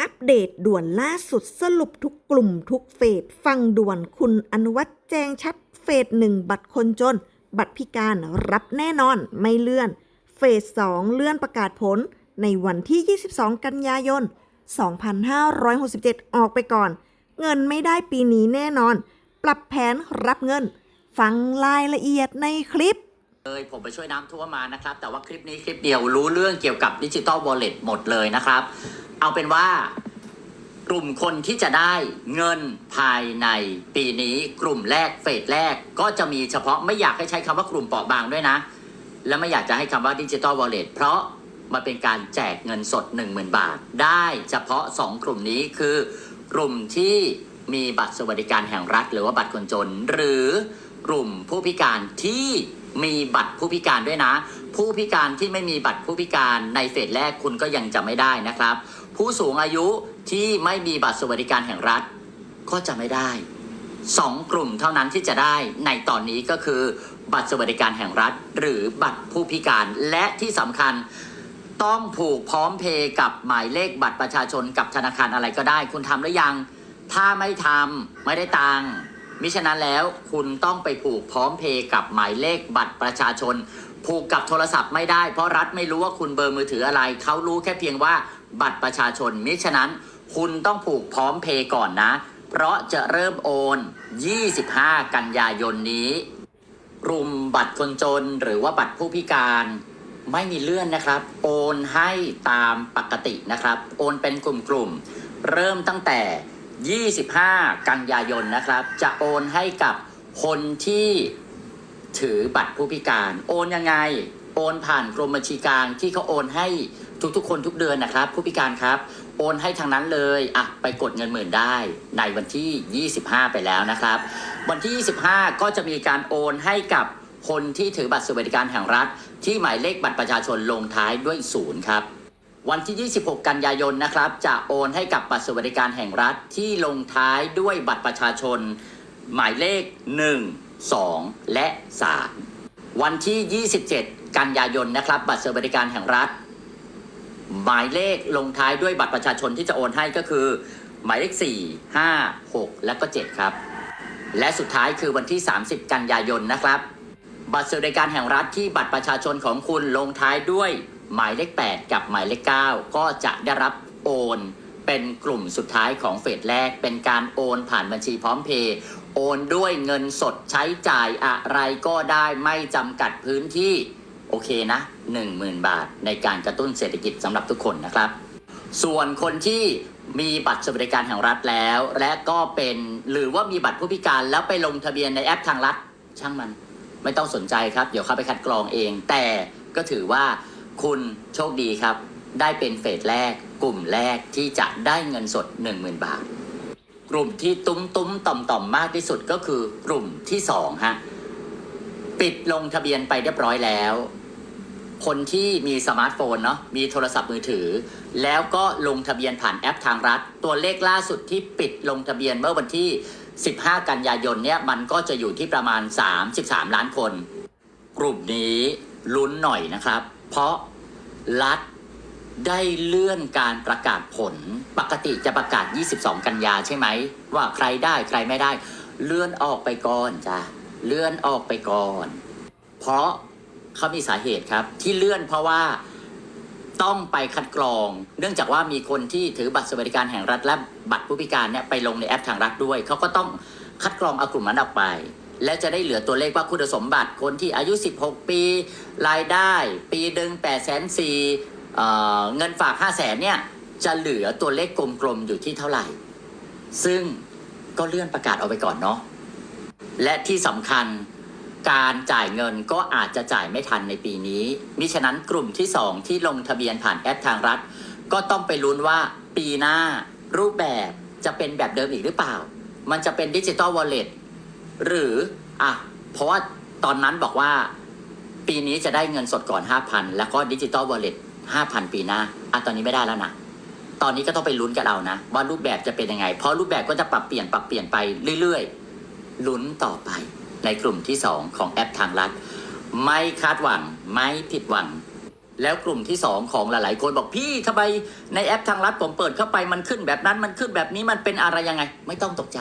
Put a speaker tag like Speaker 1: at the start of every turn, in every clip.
Speaker 1: อัปเดตด่วนล่าสุดสรุปทุกกลุ่มทุกเฟสฟังด่วนคุณอนุวัตแจ้งชัดเฟสหนึ่งบัตรคนจน บัตรพิการรับแน่นอนไม่เลื่อน เฟสสองเลื่อนประกาศผล ในวันที่ 22 กันยายน 2567 ออกไปก่อน เงินไม่ได้ปีนี้แน่นอน ปรับแผนรับเงิน ฟังรายละเอียดในคลิป
Speaker 2: เลยผมไปช่วยน้ำท่วมมานะครับ แต่ว่าคลิปนี้คลิปเดียวรู้เรื่องเกี่ยวกับดิจิตอลวอลเล็ตหมดเลยนะครับ เอาเป็นว่ากลุ่มคนที่จะได้เงินภายในปีนี้กลุ่มแรกเฟสแรกก็จะมีเฉพาะไม่อยากให้ใช้คำว่ากลุ่มเปราะบางด้วยนะ และไม่อยากจะให้คำว่าดิจิตอลวอลเล็ตเพราะมันเป็นการแจกเงินสด 10,000 บาท ได้เฉพาะ 2 กลุ่มนี้คือกลุ่มที่มีบัตรสวัสดิการแห่งรัฐ หรือว่าบัตรคนจน หรือกลุ่มผู้พิการที่มีบัตรผู้พิการด้วยนะ ผู้พิการที่ไม่มีบัตรผู้พิการในเฟสแรกคุณก็ยังจะไม่ได้นะครับ ผู้สูงอายุที่ไม่มีบัตรสวัสดิการแห่งรัฐ ก็จะไม่ได้สองกลุ่มเท่านั้นที่จะได้ในตอนนี้ก็คือ บัตรสวัสดิการแห่งรัฐ หรือบัตรผู้พิการและที่สำคัญต้องผูกพร้อมเพย์กับหมายเลขบัตรประชาชนกับธนาคารอะไรก็ได้ คุณทำหรือยัง ถ้าไม่ทำไม่ได้ตังค์ มิฉะนั้นแล้วคุณต้องไปผูกพร้อมเพย์กับหมายเลขบัตรประชาชน ผูกกับโทรศัพท์ไม่ได้ เพราะรัฐไม่รู้ว่าคุณเบอร์มือถืออะไร เขารู้แค่เพียงว่าบัตรประชาชน มิฉะนั้นคุณต้องผูกพร้อมเพย์ก่อนนะ เพราะจะเริ่มโอน 25 กันยายนนี้กลุ่มบัตรคนจนหรือว่าบัตรผู้พิการไม่มีเลื่อนนะครับ โอนให้ตามปกตินะครับ โอนเป็นกลุ่มๆเริ่มตั้งแต่ 25 กันยายนนะครับ จะโอนให้กับคนที่ถือบัตรผู้พิการ โอนยังไง โอนผ่านกรมบัญชีกลางที่เขาโอนให้ทุกๆ คนทุกเดือนนะครับ ผู้พิการครับ โอนให้ทางนั้นเลยอะไปกดเงินหมื่นได้ในวันที่ 25 ไปแล้วนะครับ วันที่ 25 ก็จะมีการโอนให้กับคนที่ถือบัตรสวัสดิการแห่งรัฐ ที่หมายเลขบัตรประชาชนลงท้ายด้วยศูนย์ครับ วันที่ 26 กันยายนนะครับ จะโอนให้กับบัตรสวัสดิการแห่งรัฐที่ลงท้ายด้วยบัตรประชาชน หมายเลข 1 2 และ 3 วันที่ 27 กันยายนนะครับ บัตรสวัสดิการแห่งรัฐ หมายเลขลงท้ายด้วยบัตรประชาชนที่จะโอนให้ก็คือ หมายเลข 4 5 6 และก็ 7 ครับ และสุดท้ายคือวันที่ 30 กันยายนนะครับ บัตรสวัสดิการแห่งรัฐที่บัตรประชาชนของคุณลงท้ายด้วย หมายเลข 8 กับหมายเลข 9 ก็จะได้รับโอนเป็นกลุ่มสุดท้ายของเฟสแรก เป็นการโอนผ่านบัญชีพร้อมเพย์โอนด้วยเงินสดใช้จ่ายอะไรก็ได้ไม่จำกัดพื้นที่ โอเคนะ 10,000 บาทในการกระตุ้นเศรษฐกิจสำหรับทุกคนนะครับ ส่วนคนที่มีบัตรสวัสดิการแห่งรัฐแล้ว และก็เป็นหรือว่ามีบัตรผู้พิการแล้วไปลงทะเบียนในแอปทางรัฐ ช่างมันไม่ต้องสนใจครับ เดี๋ยวเข้าไปคัดกรองเอง แต่ก็ถือว่า คุณโชคดีครับ ได้เป็นเฟสแรก กลุ่มแรกที่จะได้เงินสด 10,000 บาท กลุ่มที่ตุ้มตุ้มต่อมต่อมมากที่สุดก็คือกลุ่มที่สองฮะปิดลงทะเบียนไปเรียบร้อยแล้ว คนที่มีสมาร์ทโฟนเนาะมีโทรศัพท์มือถือ แล้วก็ลงทะเบียนผ่านแอปทางรัฐ ตัวเลขล่าสุดที่ปิดลงทะเบียนเมื่อวันที่ 15 กันยายนเนี่ยมันก็จะอยู่ที่ประมาณ 33 ล้านคน กลุ่มนี้ลุ้นหน่อยนะครับ เพราะ รัฐได้เลื่อนการประกาศผล ปกติจะประกาศ 22 กันยาใช่ไหม ว่าใครได้ใครไม่ได้ เลื่อนออกไปก่อนจ้ะเลื่อนออกไปก่อน เพราะเขามีสาเหตุครับ ที่เลื่อนเพราะว่าต้องไปคัดกรอง เนื่องจากว่ามีคนที่ถือบัตรสวัสดิการแห่งรัฐและบัตรผู้พิการเนี่ยไปลงในแอปทางรัฐด้วย เขาก็ต้องคัดกรองเอากลุ่มนั้นออกไป และจะได้เหลือตัวเลขว่าคุณสมบัติคนที่อายุ 16 ปี รายได้ปีหนึ่ง8 4 0 0 0เงินฝาก 5 0 0 0 0 0เนี่ยจะเหลือตัวเลขกลมๆอยู่ที่เท่าไหร่ ซึ่งก็เลื่อนประกาศเอาไปก่อนเนาะและที่สำคัญการจ่ายเงินก็อาจจะจ่ายไม่ทันในปีนี้ มิฉะนั้นกลุ่มที่ 2 ที่ลงทะเบียนผ่านแอปทางรัฐ ก็ต้องไปลุ้นว่าปีหน้ารูปแบบจะเป็นแบบเดิมอีกหรือเปล่า มันจะเป็นดิจิตอลวอลเล็ต หรืออะเพราะว่าตอนนั้นบอกว่า ปีนี้จะได้เงินสดก่อน 5,000 แล้วก็ดิจิตอลวอลเล็ต5,000 ปีหน้าอะตอนนี้ไม่ได้แล้วนะตอนนี้ก็ต้องไปลุ้นกันเอานะ ว่ารูปแบบจะเป็นยังไง เพราะรูปแบบก็จะปรับเปลี่ยนปรับเปลี่ยนไปเรื่อยๆลุ้นต่อไปในกลุ่มที่ 2 ของแอปทางรัฐไม่คาดหวังไม่ผิดหวัง แล้วกลุ่มที่สองของหลายๆคนบอกพี่ทำไมในแอปทางรัฐผมเปิดเข้าไปมันขึ้นแบบนั้นมันขึ้นแบบนี้มันเป็นอะไรยังไง ไม่ต้องตกใจ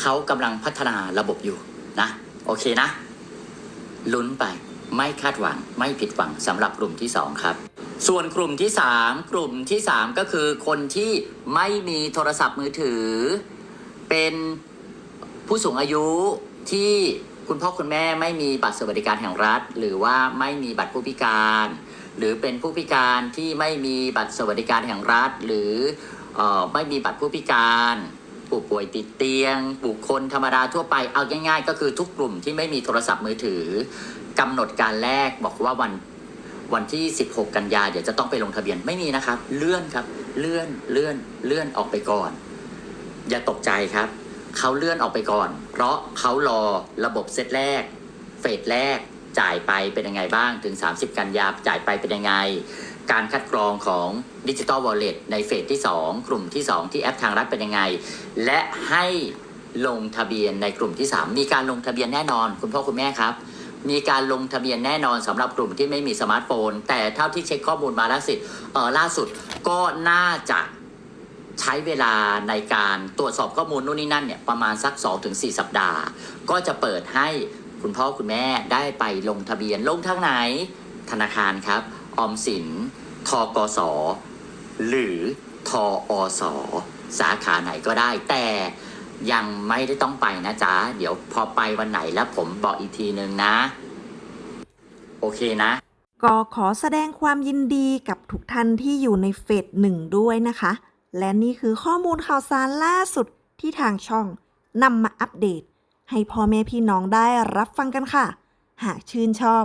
Speaker 2: เขากำลังพัฒนาระบบอยู่นะ โอเคนะ ลุ้นไปไม่คาดหวังไม่ผิดหวังสำหรับกลุ่มที่สองครับ ส่วนกลุ่มที่สามกลุ่มที่สามก็คือคนที่ไม่มีโทรศัพท์มือถือ เป็นผู้สูงอายุที่คุณพ่อคุณแม่ไม่มีบัตรสวัสดิการแห่งรัฐ หรือว่าไม่มีบัตรผู้พิการ หรือเป็นผู้พิการที่ไม่มีบัตรสวัสดิการแห่งรัฐ หรือออไม่มีบัตรผู้พิการ ผู้ป่วยติดเตียง บุคคลธรรมดาทั่วไปเอาง่าย ๆ ก็คือทุกกลุ่มที่ไม่มีโทรศัพท์มือถือกำหนดการแรกบอกว่าวันวันที่ 16 กันยาเดี๋ยวจะต้องไปลงทะเบียนไม่มีนะครับ เลื่อนครับ เลื่อนเลื่อนเลื่อนออกไปก่อน อย่าตกใจครับเขาเลื่อนออกไปก่อน เพราะเขารอระบบเซตแรก เฟสแรกจ่ายไปเป็นยังไงบ้างถึง 30 กันยาจ่ายไปเป็นยังไง การคัดกรองของดิจิตอลวอลเล็ตในเฟสที่ 2 กลุ่มที่ 2 ที่แอปทางรัฐเป็นยังไง และให้ลงทะเบียนในกลุ่มที่ 3 มีการลงทะเบียนแน่นอน คุณพ่อคุณแม่ครับ มีการลงทะเบียนแน่นอนสำหรับกลุ่มที่ไม่มีสมาร์ทโฟน แต่เท่าที่เช็คข้อมูลมาล่าสุดเออล่าสุดก็น่าจะใช้เวลาในการตรวจสอบข้อมูลนู่นนี่นั่นเนี่ยประมาณสัก 2-4 สัปดาห์ ก็จะเปิดให้คุณพ่อคุณแม่ได้ไปลงทะเบียนลงทางไหนธนาคารครับ ออมสิน ทกส หรือทออส สาขาไหนก็ได้ แต่ยังไม่ได้ต้องไปนะจ๊ะ เดี๋ยวพอไปวันไหนแล้วผมบอกอีกทีนึงนะ โอเคนะ
Speaker 1: ก็ขอแสดงความยินดีกับทุกท่านที่อยู่ในเฟสหนึ่งด้วยนะคะ และนี่คือข้อมูลข่าวสารล่าสุดที่ทางช่องนำมาอัปเดต ให้พ่อแม่พี่น้องได้รับฟังกันค่ะ หากชื่นชอบ